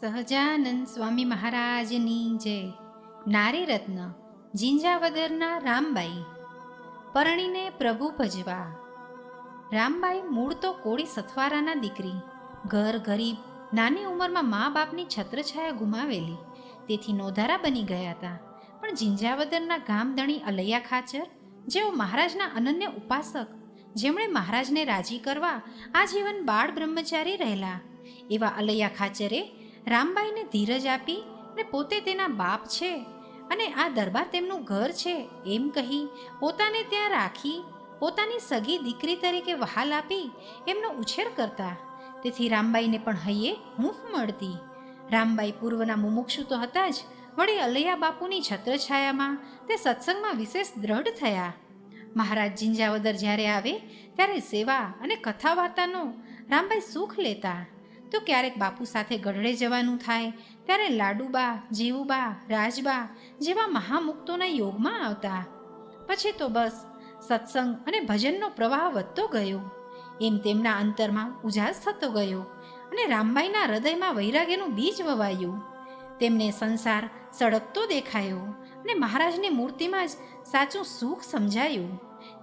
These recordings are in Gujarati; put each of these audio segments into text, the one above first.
સહજાનંદ સ્વામી મહારાજની જય. નારી રત્ન જિંજાવદરના રામબાઈ. પરણીને પ્રભુ ભજવા. રામબાઈ મૂળ તો કોળી સથવારાના દીકરી. ઘર ગરીબ, નાની ઉંમરમાં મા બાપની છત્રછાયા ગુમાવેલી. તેથી નોધારા બની ગયા હતા. પણ જિંજાવદરના ગામધણી અલૈયા ખાચર, જેઓ મહારાજના અનન્ય ઉપાસક, જેમણે મહારાજને રાજી કરવા આજીવન બાળ બ્રહ્મચારી રહેલા. એવા અલૈયા ખાચરે રામબાઈને ધીરજ આપી અને પોતે તેના બાપ છે અને આ દરબાર તેમનું ઘર છે એમ કહી પોતાને ત્યાં રાખી, પોતાની સગી દીકરી તરીકે વહાલ આપી એમનો ઉછેર કરતા. તેથી રામબાઈને પણ હૈયે હૂંફ મળતી. રામબાઈ પૂર્વના મુમુક્ષુ તો હતા જ, વળી અલૈયા બાપુની છત્રછાયામાં તે સત્સંગમાં વિશેષ દ્રઢ થયા. મહારાજ જિંજાવદર જ્યારે આવે ત્યારે સેવા અને કથા વાર્તાનો રામબાઈ સુખ લેતા. તો ક્યારેક બાપુ સાથે ગઢડે જવાનું થાય, ત્યારે લાડુબા, જીવુબા, રાજબા જેવા મહામુક્તોના યોગમાં આવતા. પછી તો બસ, સત્સંગ અને ભજનનો પ્રવાહ વધતો ગયો. એમ તેમના અંતરમાં ઉજાસ થતો ગયો અને રામબાઈના હૃદયમાં વૈરાગ્યનું બીજ વવાયું. તેમને સંસાર સળગતો દેખાયો અને મહારાજની મૂર્તિમાં જ સાચું સુખ સમજાયું.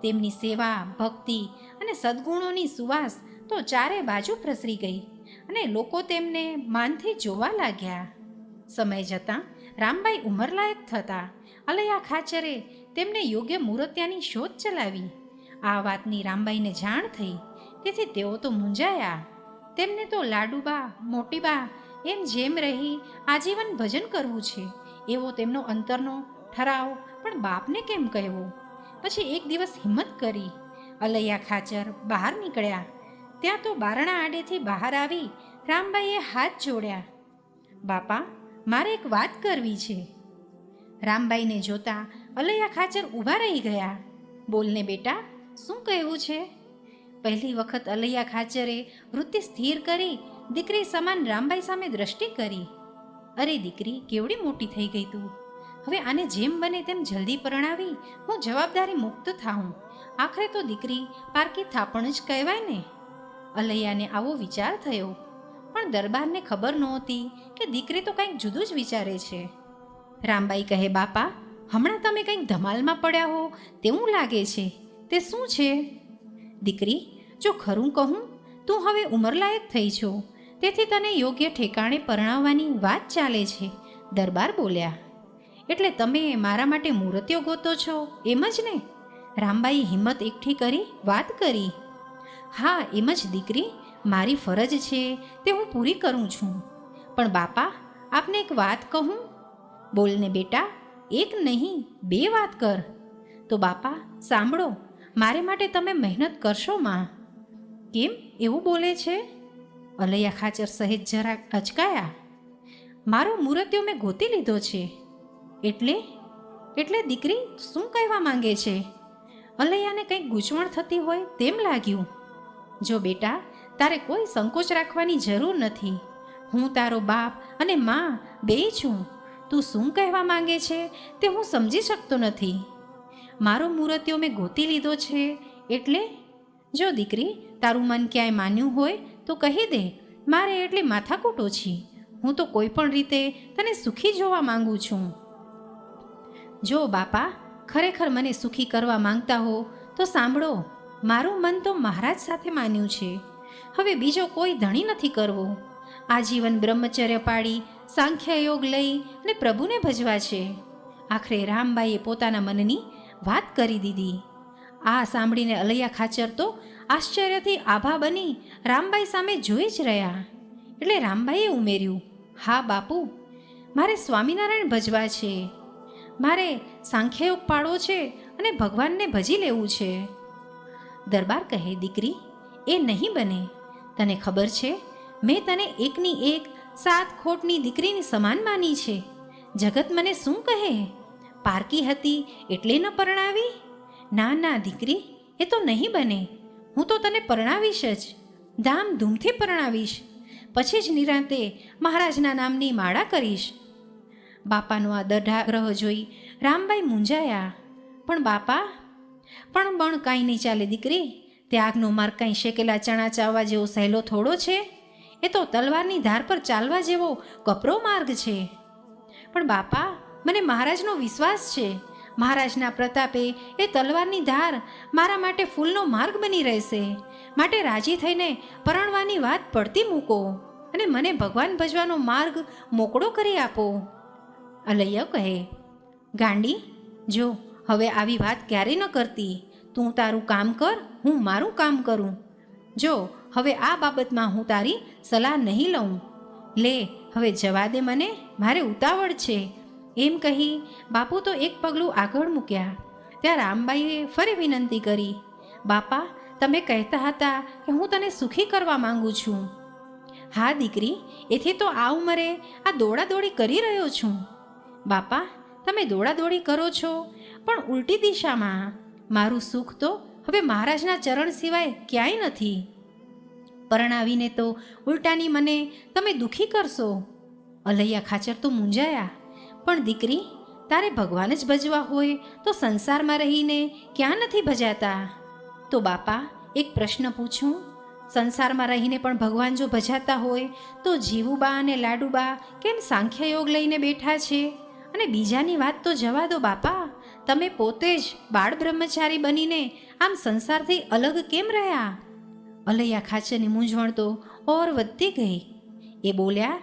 તેમની સેવા, ભક્તિ અને સદ્ગુણોની સુવાસ તો ચારે બાજુ પ્રસરી ગઈ. અને લોકો તેમને માનથી જોવા લાગ્યા. સમય જતાં રામબાઈ ઉંમરલાયક થતા અલૈયા ખાચરે તેમને યોગ્ય મૂર્ત્યાની શોધ ચલાવી. આ વાતની રામબાઈને જાણ થઈ, તેથી તેઓ તો મૂંઝાયા. તેમને તો લાડુબા, મોટીબા એમ જેમ રહી આજીવન ભજન કરવું છે, એવો તેમનો અંતરનો ઠરાવ પણ બાપને કેમ કહેવો? પછી એક દિવસ હિંમત કરી. અલૈયા ખાચર બહાર નીકળ્યા. ત્યાં તો બારણા આડેથી બહાર આવી રામબાઈએ હાથ જોડ્યા. બાપા, મારે એક વાત કરવી છે. રામબાઈને જોતા અલૈયા ખાચર ઊભા રહી ગયા. બોલને બેટા, શું કહેવું છે? પહેલી વખત અલૈયા ખાચરે વૃત્તિ સ્થિર કરી દીકરી સમાન રામબાઈ સામે દ્રષ્ટિ કરી. અરે દીકરી, કેવડી મોટી થઈ ગઈ તું. હવે આને જેમ બને તેમ જલ્દી પરણાવી હું જવાબદારી મુક્ત થાઉં. આખરે તો દીકરી પારકી થાપણ જ કહેવાય ને. અલૈયાને આવો વિચાર થયો. પણ દરબારને ખબર નહોતી કે દીકરી તો કંઈક જુદું જ વિચારે છે. રામબાઈ કહે, બાપા, હમણાં તમે કંઈક ધમાલમાં પડ્યા હો, તેવું લાગે છે. તે શું છે? દીકરી, જો ખરું કહું, તું હવે ઉંમરલાયક થઈ છો. તેથી તને યોગ્ય ઠેકાણે પરણાવવાની વાત ચાલે છે. દરબાર બોલ્યા. એટલે તમે મારા માટે મૂર્તિઓ ગોતો છો, એમ જ ને? રામબાઈ હિંમત એકઠી કરી વાત કરી. હા, એમ જ દીકરી, મારી ફરજ છે, તે હું પૂરી કરું છું. પણ બાપા, આપને એક વાત કહું? બોલને બેટા, એક નહીં, બે વાત કર. તો બાપા, સાંભળો, મારે માટે તમે મહેનત કરશો માં. કેમ, એવું બોલે છે? અલૈયા ખાચર સહેજ જરાક અચકાયા. મારો મૂર્તિઓ મેં ગોતી લીધો છે. એટલે? એટલે દીકરી, શું કહેવા માંગે છે? અલૈયાને કંઈક ગૂંચવણ થતી હોય તેમ લાગ્યું. જો બેટા, તારે કોઈ સંકોચ રાખવાની જરૂર નથી. હું તારો બાપ અને માં બે છું. તું શું કહેવા માંગે છે તે હું સમજી શકતો નથી. મારો મૂર્તિઓ મેં ગોતી લીધો છે, એટલે? જો દીકરી, તારું મન ક્યાંય માન્યું હોય, તો કહી દે. મારે એટલે માથાકૂટ ઓછી હું તો કોઈ પણ રીતે તને સુખી જોવા માંગુ છું. જો બાપા, ખરેખર મને સુખી કરવા માંગતા હો, તો સાંભળો. મારું મન તો મહારાજ સાથે માન્યું છે. હવે બીજો કોઈ ધણી નથી કરવો. આજીવન બ્રહ્મચર્ય પાડી સાંખ્યયોગ લઈ અને પ્રભુને ભજવા છે. આખરે રામબાઈએ પોતાના મનની વાત કરી દીધી. આ સાંભળીને અલૈયા ખાચર તો આશ્ચર્યથી આભા બની રામબાઈ સામે જોઈ જ રહ્યા. એટલે રામબાઈએ ઉમેર્યું, હા, બાપુ, મારે સ્વામિનારાયણ ભજવા છે. મારે સાંખ્યયોગ પાડવો છે અને ભગવાનને ભજી લેવું છે. દરબાર કહે, દીકરી, એ નહીં બને. તને ખબર છે, મેં તને એકની એક સાત ખોટની દીકરીની સમાન માની છે. જગત મને શું કહે? પારકી હતી એટલે ન પરણાવી? ના ના, દીકરી, એ તો નહીં બને. હું તો તને પરણાવીશ જ. ધામધૂમથી પરણાવીશ. પછી જ નિરાંતે મહારાજના નામની માળા કરીશ. બાપાનો આ દઢાગ્રહ જોઈ રામબાઈ મૂંઝાયા. પણ બાપા પણ બણ કાંઈ નહીં ચાલે દીકરી. ત્યાગનો માર્ગ કાંઈ શેકેલા ચણા ચાવવા જેવો સહેલો થોડો છે. એ તો તલવારની ધાર પર ચાલવા જેવો કપરો માર્ગ છે. પણ બાપા, મને મહારાજનો વિશ્વાસ છે. મહારાજના પ્રતાપે એ તલવારની ધાર મારા માટે ફૂલનો માર્ગ બની રહેશે. માટે રાજી થઈને પરણવાની વાત પડતી મૂકો અને મને ભગવાન ભજવાનો માર્ગ મોકળો કરી આપો. અલૈયા કહે, ગાંડી, જો હવે આવી વાત ક્યારે ન કરતી? તું તારું કામ કર, હું મારું કામ કરું. જો, હવે આ બાબતમાં હું તારી સલાહ નહીં લઉં. લે, હવે જવા દે મને, મારે ઉતાવળ છે. એમ કહી બાપુ તો એક પગલું આગળ મૂક્યા. ત્યાં રામબાઈએ ફરી વિનંતી કરી, બાપા, તમે કહેતા હતા કે હું તને સુખી કરવા માંગુ છું. હા, દીકરી, એથી તો આ ઉંમરે આ દોડાદોડી કરી રહ્યો છું. બાપા, તમે દોડાદોડી કરો છો? પણ ઉલટી દિશામાં. મારું સુખ તો હવે મહારાજના ચરણ સિવાય ક્યાંય નથી. પરણાવીને તો ઉલટાની મને તમે દુખી કરશો. અલૈયા ખાચર તો મૂંઝાયા. પણ દીકરી, તારે ભગવાન જ ભજવા હોય તો સંસારમાં રહીને ક્યાં નથી ભજાતા? તો બાપા, એક પ્રશ્ન પૂછું. સંસારમાં રહીને પણ ભગવાન જો ભજાતા હોય તો જીવુબા અને લાડુબા કેમ સાંખ્ય યોગ લઈને બેઠા છે? અને બીજાની વાત તો જવા દો બાપા. તમે પોતે જ બાળ બ્રહ્મચારી બનીને આમ સંસારથી અલગ કેમ રહ્યા? અલૈયા ખાચરની મૂંઝવણ તો ઓર વધતી ગઈ. એ બોલ્યા,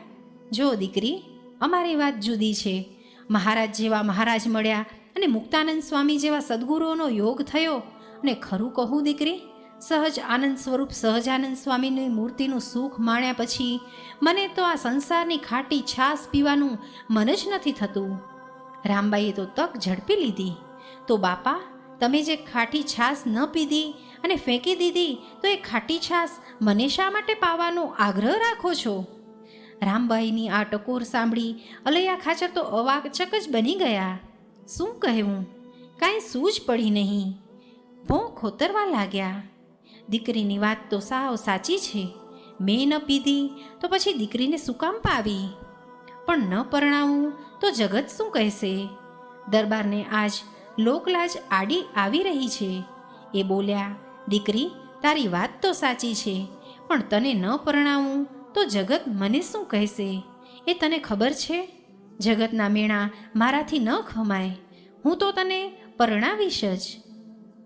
જો દીકરી, અમારી વાત જુદી છે. મહારાજ જેવા મહારાજ મળ્યા અને મુક્તાનંદ સ્વામી જેવા સદગુરુઓનો યોગ થયો અને ખરું કહું દીકરી, સહજ આનંદ સ્વરૂપ સહજાનંદ સ્વામીની મૂર્તિનું સુખ માણ્યા પછી મને તો આ સંસારની ખાટી છાશ પીવાનું મન જ નથી થતું. રામબાઈએ તો તક ઝડપી લીધી. તો બાપા, તમે જે ખાટી છાશ ન પીધી અને ફેંકી દીધી, તો એ ખાટી છાશ મને શા માટે પાવાનો આગ્રહ રાખો છો? રામબાઈની આ ટકોર સાંભળી અલૈયા ખાચર તો અવાચક જ બની ગયા. શું કહેવું? કાંઈ સૂજ પડી નહીં. ભોં ખોતરવા લાગ્યા. દીકરીની વાત તો સાવ સાચી છે. મેં ન પીધી, તો પછી દીકરીને શું કામ પાવી? પણ ન પરણાવું, તો જગત શું કહેશે? દરબારને આજ લોકલાજ આડી આવી રહી છે. એ બોલ્યા, દીકરી, તારી વાત તો સાચી છે, પણ તને ન પરણાવું, તો જગત મને શું કહેશે? એ તને ખબર છે? જગતના મેણા મારાથી ન ખમાય, હું તો તને પરણાવીશ જ.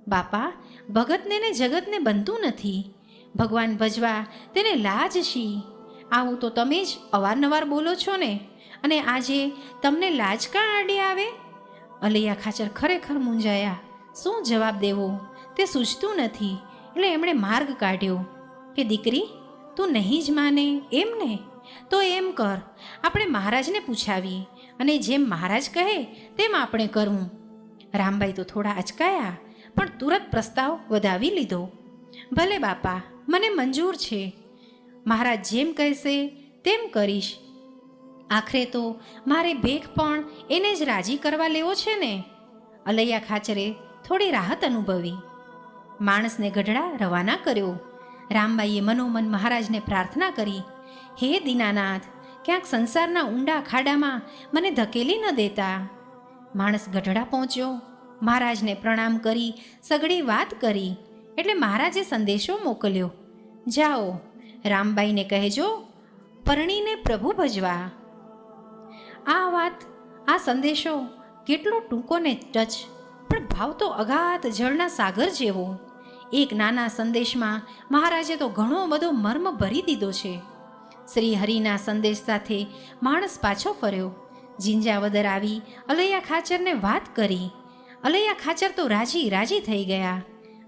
બાપા, ભગતને ને જગતને બનતું નથી. ભગવાન ભજવા તેને લાજ શી આવું તો તમે જ અવારનવાર બોલો છો ને? અને આજે તમને લાજ કાં આડી આવે? અલૈયા ખાચર ખરેખર મૂંઝાયા. શું જવાબ દેવો? તે સૂચતું નથી, એટલે એમણે માર્ગ કાઢ્યો કે દીકરી, તું નહીં જ માને, એમ ને? તો એમ કર, આપણે મહારાજને પૂછાવીએ અને જેમ મહારાજ કહે તેમ આપણે કરવું. રામભાઈ તો થોડા અચકાયા, પણ તુરત પ્રસ્તાવ વધાવી લીધો. ભલે બાપા, મને મંજૂર છે. મહારાજ જેમ કહેશે તેમ કરીશ. આખરે તો મારે ભેખ પણ એને જ રાજી કરવા લેવો છે ને? અલૈયા ખાચરે થોડી રાહત અનુભવી. માણસને ગઢડા રવાના કર્યો. રામબાઈએ મનોમન મહારાજને પ્રાર્થના કરી, હે દીનાનાથ, ક્યાંક સંસારના ઊંડા ખાડામાં મને ધકેલી ન દેતા. માણસ ગઢડા પહોંચ્યો. મહારાજને પ્રણામ કરી સગડી વાત કરી, એટલે મહારાજે સંદેશો મોકલ્યો. જાઓ. રામબાઈને કહેજો, પરણીને પ્રભુ ભજવા. આ વાત, આ સંદેશો કેટલો ટૂંકો ને ટચ, પણ ભાવ તો અગાધ જળના સાગર જેવો. એક નાના સંદેશમાં મહારાજે તો ઘણો બધો મર્મ ભરી દીધો છે. શ્રી હરિના સંદેશ સાથે માણસ પાછો ફર્યો. જિંજાવદર આવી અલૈયા ખાચરને વાત કરી. અલૈયા ખાચર તો રાજી રાજી થઈ ગયા.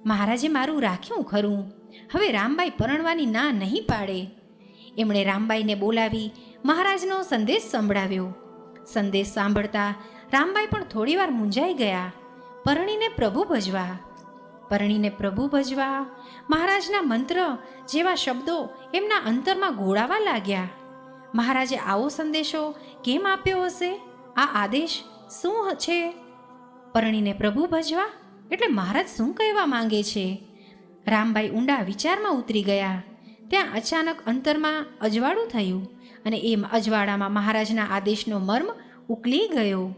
મહારાજે મારું રાખ્યું ખરું. હવે રામબાઈ પરણવાની ના નહીં પાડે. એમણે રામબાઈને બોલાવી મહારાજનો સંદેશ સંભળાવ્યો. સંદેશ સાંભળતા રામબાઈ પણ થોડીવાર મૂંઝાઈ ગયા. પરણીને પ્રભુ ભજવા. પરણીને પ્રભુ ભજવા. મહારાજના મંત્ર જેવા શબ્દો એમના અંતરમાં ગોળાવા લાગ્યા. મહારાજે આવો સંદેશો કેમ આપ્યો હશે? આ આદેશ શું છે? પરણીને પ્રભુ ભજવા એટલે મહારાજ શું કહેવા માંગે છે? રામબાઈ ઊંડા વિચારમાં ઉતરી ગયા. ત્યાં અચાનક અંતરમાં અજવાળું થયું. અને એ અજવાળામાં મહારાજના આદેશનો મર્મ ઉકલી ગયો.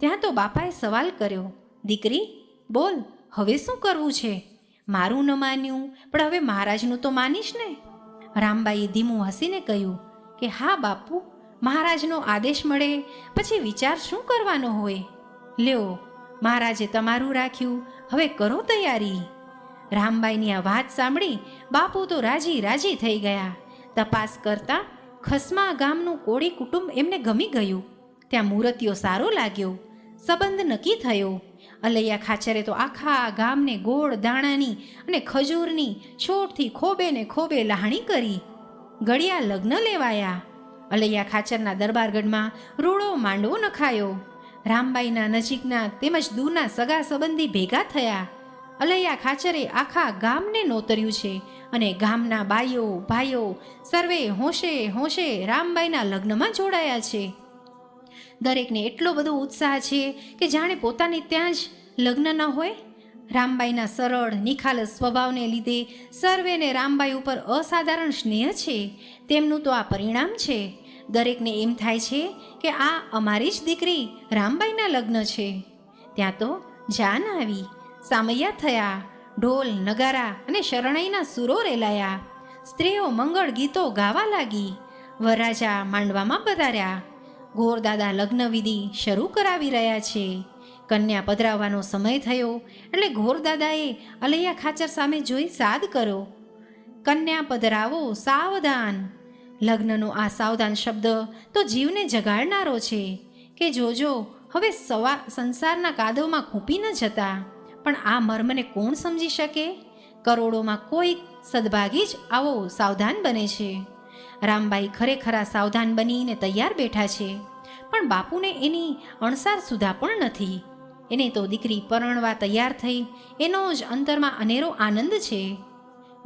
ત્યાં તો બાપાએ સવાલ કર્યો, દીકરી, બોલ, હવે શું કરવું છે? મારું ન માન્યું, પણ હવે મહારાજનું તો માનીશ ને? રામબાઈએ ધીમું હસીને કહ્યું કે, હા બાપુ, મહારાજનો આદેશ મળે, પછી વિચાર શું કરવાનો હોય? લ્યો, મહારાજે તમારું રાખ્યું, હવે કરો તૈયારી. રામબાઈની આ વાત સાંભળી બાપુ તો રાજી રાજી થઈ ગયા. તપાસ કરતા ખસમા ગામનું કોળી કુટુંબ એમને ગમી ગયું. ત્યાં મૂર્તિઓ સારો લાગ્યો. સંબંધ નક્કી થયો. અલૈયા ખાચરે તો આખા ગામને ગોળ દાણાની અને ખજૂરની છોડથી ખોબે ને ખોબે લહાણી કરી. ગળિયા લગ્ન લેવાયા. અલૈયા ખાચરના દરબારગઢમાં રૂડો માંડવો નખાયો. રામબાઈના નજીકના તેમજ દૂરના સગા સંબંધી ભેગા થયા. અલૈયા ખાચરે આખા ગામને નોતર્યું છે અને ગામના બાઈઓ, ભાઈઓ સર્વે હોંશે હોંશે રામબાઈના લગ્નમાં જોડાયા છે. દરેકને એટલો બધો ઉત્સાહ છે કે જાણે પોતાને ત્યાં જ લગ્ન ન હોય. રામબાઈના સરળ નિખાલસ સ્વભાવને લીધે સર્વેને રામબાઈ ઉપર અસાધારણ સ્નેહ છે. તેમનું તો આ પરિણામ છે. દરેકને એમ થાય છે કે આ અમારી જ દીકરી રામબાઈના લગ્ન છે. ત્યાં તો જાન આવી. સામૈયા થયા, ઢોલ, નગારા અને શરણાઈના સુરો રેલાયા. સ્ત્રીઓ મંગળ ગીતો ગાવા લાગી. વરરાજા માંડવામાં પધાર્યા. ગોરદાદા લગ્ન વિધિ શરૂ કરાવી રહ્યા છે. કન્યા પધરાવવાનો સમય થયો એટલે ઘોરદાદાએ અલૈયા ખાચર સામે જોઈ સાદ કરો કન્યા પધરાવો સાવધાન. લગ્નનો આ સાવધાન શબ્દ તો જીવને જગાડનારો છે. કે જોજો, હવે સવા સંસારના કાદવમાં ખૂંપી ન જતા. પણ આ મર્મને કોણ સમજી શકે? કરોડોમાં કોઈ સદભાગી જ આવો સાવધાન બને છે. રામબાઈ ખરેખરા સાવધાન બનીને તૈયાર બેઠા છે. પણ બાપુને એની અણસાર સુધા પણ નથી. એને તો દીકરી પરણવા તૈયાર થઈ, એનો જ અંતરમાં અનેરો આનંદ છે.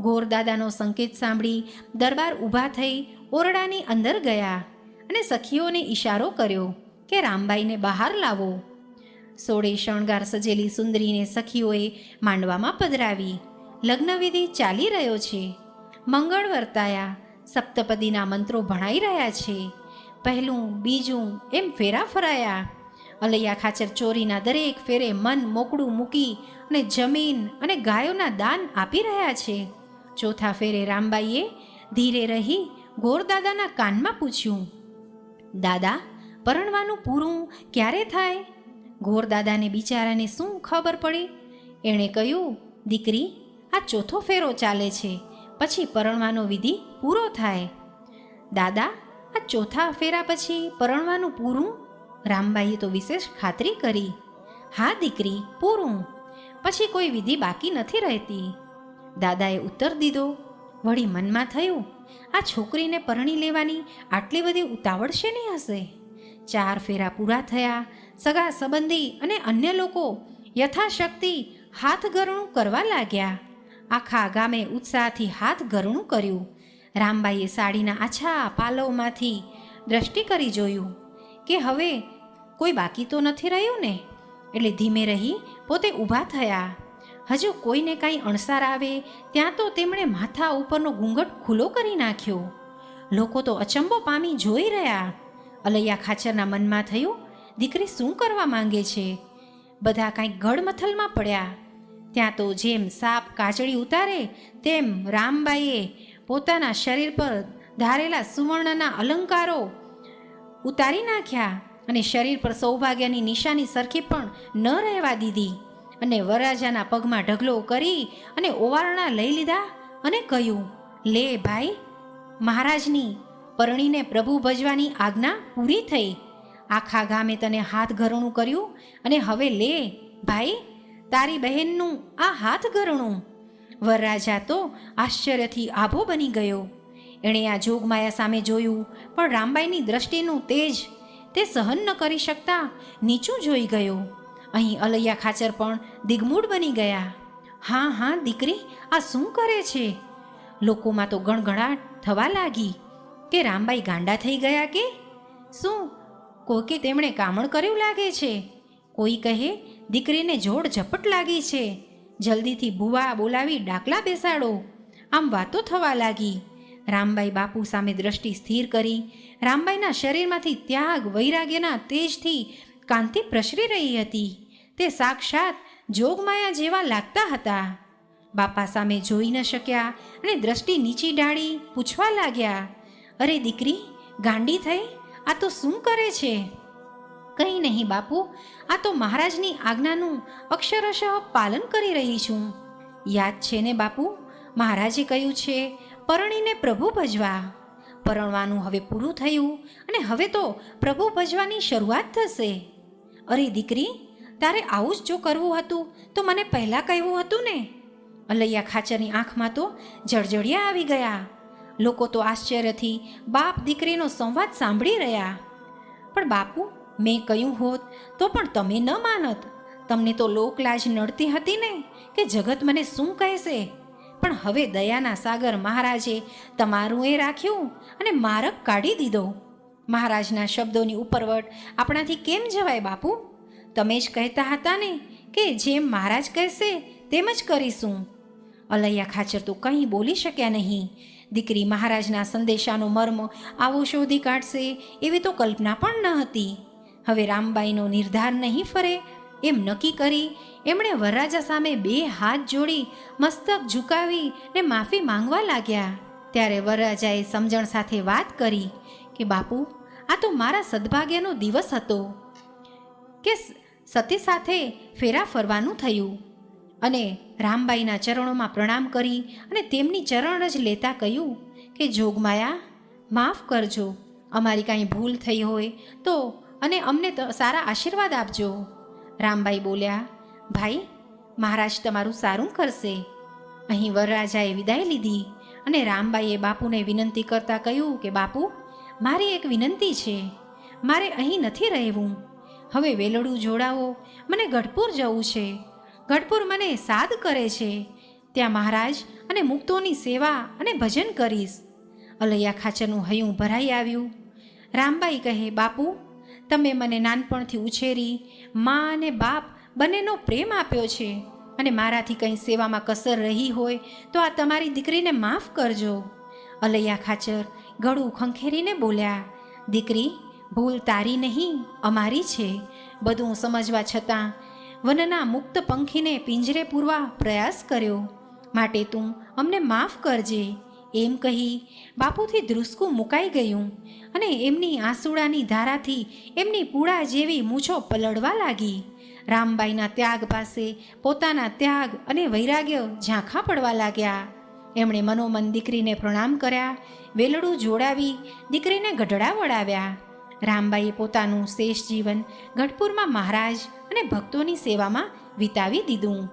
ગોરદાદાનો સંકેત સાંભળી દરબાર ઊભા થઈ ઓરડાની અંદર ગયા અને સખીઓને ઈશારો કર્યો કે રામબાઈને બહાર લાવો. સોળે શણગાર સજેલી સુંદરીને સખીઓએ માંડવામાં પધરાવી. લગ્નવિધિ ચાલી રહ્યો છે. મંગળ વર્તાયા. સપ્તપદીના મંત્રો ભણાઈ રહ્યા છે. પહેલું, બીજું એમ ફેરા ફરાયા. અલૈયા ખાચર ચોરીના દરેક ફેરે મન મોકળું મૂકી અને જમીન અને ગાયોના દાન આપી રહ્યા છે. ચોથા ફેરે રામબાઈએ ધીરે રહી ગોરદાદાના કાનમાં પૂછ્યું, દાદા, પરણવાનું પૂરું ક્યારે થાય? ગોરદાદાને બિચારાને શું ખબર પડી? એણે કહ્યું, દીકરી, આ ચોથો ફેરો ચાલે છે. પછી પરણવાનો વિધિ પૂરો થાય. દાદા, આ ચોથા ફેરા પછી પરણવાનું પૂરું? રામબાઈએ તો વિશેષ ખાતરી કરી. હા, દીકરી, પૂરું. પછી કોઈ વિધિ બાકી નથી રહેતી. દાદાએ ઉત્તર દીધો, વળી મનમાં થયું, આ છોકરીને પરણી લેવાની આટલી બધી ઉતાવળ શેની હશે? ચાર ફેરા પૂરા થયા સગા સંબંધી અને અન્ય લોકો યથાશક્તિ હાથ ગરણું કરવા લાગ્યા. આખા ગામે ઉત્સાહથી હાથ ગરણું કર્યું. રામબાઈએ સાડીના આછા પાલવમાંથી દ્રષ્ટિ કરી જોયું કે હવે કોઈ બાકી તો નથી રહ્યું ને? એટલે ધીમે રહી પોતે ઊભા થયા. હજુ કોઈને કાંઈ અણસાર આવે ત્યાં તો તેમણે માથા ઉપરનો ઘૂંઘટ ખુલ્લો કરી નાખ્યો. લોકો તો અચંબો પામી જોઈ રહ્યા. અલૈયા ખાચરના મનમાં થયું દીકરી શું કરવા માંગે છે? બધા કાંઈક ગડમથલમાં પડ્યા. ત્યાં તો જેમ સાપ કાચડી ઉતારે, તેમ રામબાઈએ પોતાના શરીર પર ધારેલા સુવર્ણના અલંકારો ઉતારી નાખ્યા અને શરીર પર સૌભાગ્યની નિશાની સરખી પણ ન રહેવા દીધી. અને વરરાજાના પગમાં ઢગલો કરી અને ઓવારણા લઈ લીધા અને કહ્યું, લે ભાઈ, મહારાજની પરણીને પ્રભુ ભજવાની આજ્ઞા પૂરી થઈ. આખા ગામે તને હાથ ઘરણું કર્યું? અને હવે લે, ભાઈ, તારી બહેનનું આ હાથ ઘરણું. વરરાજા તો આશ્ચર્યથી આભો બની ગયો. એણે આ જોગમાયા સામે જોયું, પણ રામબાઈની દ્રષ્ટિનું તેજ તે સહન ન કરી શકતા નીચું જોઈ ગયો. અહીં અલૈયા ખાચર પણ દિગ્મૂઢ બની ગયા. હા હા, દીકરી, આ શું કરે છે? લોકોમાં તો ગણગણાટ થવા લાગી. કે રામબાઈ ગાંડા થઈ ગયા કે? શું? કોકે તેમણે કામણ કર્યું લાગે છે? કોઈ કહે, દીકરીને જોડ ઝપટ લાગી છે. જલ્દીથી ભૂવા બોલાવી ડાકલા બેસાડો. આમ વાતો થવા લાગી. રામબાઈ બાપુ સામે દ્રષ્ટિ સ્થિર કરી, રામબાઈના શરીરમાંથી ત્યાગ, વૈરાગ્યના તેજથી કાંતિ પ્રસરી રહી હતી. તે સાક્ષાત જોગમાયા જેવા લાગતા હતા. બાપા સામે જોઈ ન શક્યા અને દ્રષ્ટિ નીચી ડાળી પૂછવા લાગ્યા, અરે દીકરી, ગાંડી થઈ? આ તો શું કરે છે? કંઈ નહીં બાપુ, આ તો મહારાજની આજ્ઞાનું અક્ષરશઃ પાલન કરી રહી છું. યાદ છે ને બાપુ, મહારાજે કહ્યું છે, પરણીને પ્રભુ ભજવા. પરણવાનું હવે પૂરું થયું અને હવે તો પ્રભુ ભજવાની શરૂઆત થશે. અરે દીકરી, તારે આવું જ જો કરવું હતું, તો મને પહેલાં કહેવું હતું ને? અલૈયા ખાચરની આંખમાં તો જળજળિયા આવી ગયા. લોકો તો આશ્ચર્યથી બાપ દીકરીનો સંવાદ સાંભળી રહ્યા. પણ બાપુ, મેં કહ્યું હોત તો પણ તમે ન માનત. તમને તો લોકલાજ નડતી હતી ને કે જગત મને શું કહેશે? પણ હવે દયાના સાગર મહારાજે તમારું એ રાખ્યું અને મારક કાઢી દીધો. મહારાજના શબ્દોની ઉપરવટ આપણાથી કેમ જવાય બાપુ? તમે જ કહેતા હતા ને કે જેમ મહારાજ કહેશે તેમ જ કરીશું. અલૈયા ખાચર તો કંઈ બોલી શક્યા નહીં. દીકરી મહારાજના સંદેશાનો મર્મ આવો શોધી કાઢશે એવી તો કલ્પના પણ ન હતી. હવે રામબાઈનો નિર્ધાર નહીં ફરે એમ નક્કી કરી એમણે વરરાજા સામે બે હાથ જોડી મસ્તક ઝુકાવી ને માફી માંગવા લાગ્યા. ત્યારે વરરાજાએ સમજણ સાથે વાત કરી કે બાપુ, આ તો મારા સદભાગ્યનો દિવસ હતો કે સતી સાથે ફેરા ફરવાનું થયું. અને રામબાઈના ચરણોમાં પ્રણામ કરી અને તેમની ચરણ જ લેતા કહ્યું કે, જોગમાયા, માફ કરજો. અમારી કાંઈ ભૂલ થઈ હોય તો અને અમને સારા આશીર્વાદ આપજો. રામબાઈ બોલ્યા, ભાઈ, મહારાજ તમારું સારું કરશે. અહીં વરરાજાએ વિદાય લીધી અને રામબાઈએ બાપુને વિનંતી કરતા કહ્યું કે, બાપુ, મારી એક વિનંતી છે. મારે અહીં નથી રહેવું. હવે વેલડું જોડાવો. મને ગઢપુર જવું છે. ગઢપુર મને સાદ કરે છે. ત્યાં મહારાજ અને મુક્તોની સેવા અને ભજન કરીશ. અલૈયા ખાચરનું હૈયું ભરાઈ આવ્યું. રામબાઈ કહે, બાપુ, તમે મને નાનપણથી ઉછેરી, મા અને બાપ બંનેનો પ્રેમ આપ્યો છે. અને મારાથી કંઈ સેવામાં કસર રહી હોય તો આ તમારી દીકરીને માફ કરજો. અલૈયા ખાચર ગળું ખંખેરીને બોલ્યા, દીકરી, ભૂલ તારી નહીં, અમારી છે. બધું સમજવા છતાં વનના મુક્ત પંખીને પિંજરે પૂરવા પ્રયાસ કર્યો. માટે તું અમને માફ કરજે, એમ કહી બાપુથી ધ્રુસકું મુકાઈ ગયું અને એમની આંસુડાની ધારાથી એમની પૂળા જેવી મૂછો પલળવા લાગી. રામબાઈના ત્યાગ પાસે પોતાના ત્યાગ અને વૈરાગ્ય ઝાંખા પડવા લાગ્યા. એમણે મનોમન દીકરીને પ્રણામ કર્યા, વેલડું જોડાવી દીકરીને ગઢડા વડાવ્યા રામબાઈએ પોતાનું શેષ જીવન ગઢપુરમાં મહારાજ અને ભક્તોની સેવામાં વિતાવી દીધું.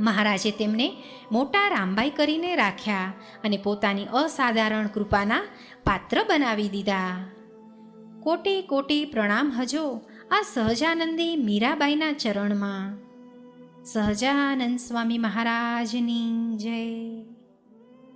મહારાજે તેમને મોટા રામબાઈ કરીને રાખ્યા અને પોતાની અસાધારણ કૃપાના પાત્ર બનાવી દીધા. કોટે કોટે પ્રણામ હજો આ સહજાનંદી મીરાબાઈના ચરણમાં. સહજાનંદ સ્વામી મહારાજની જય.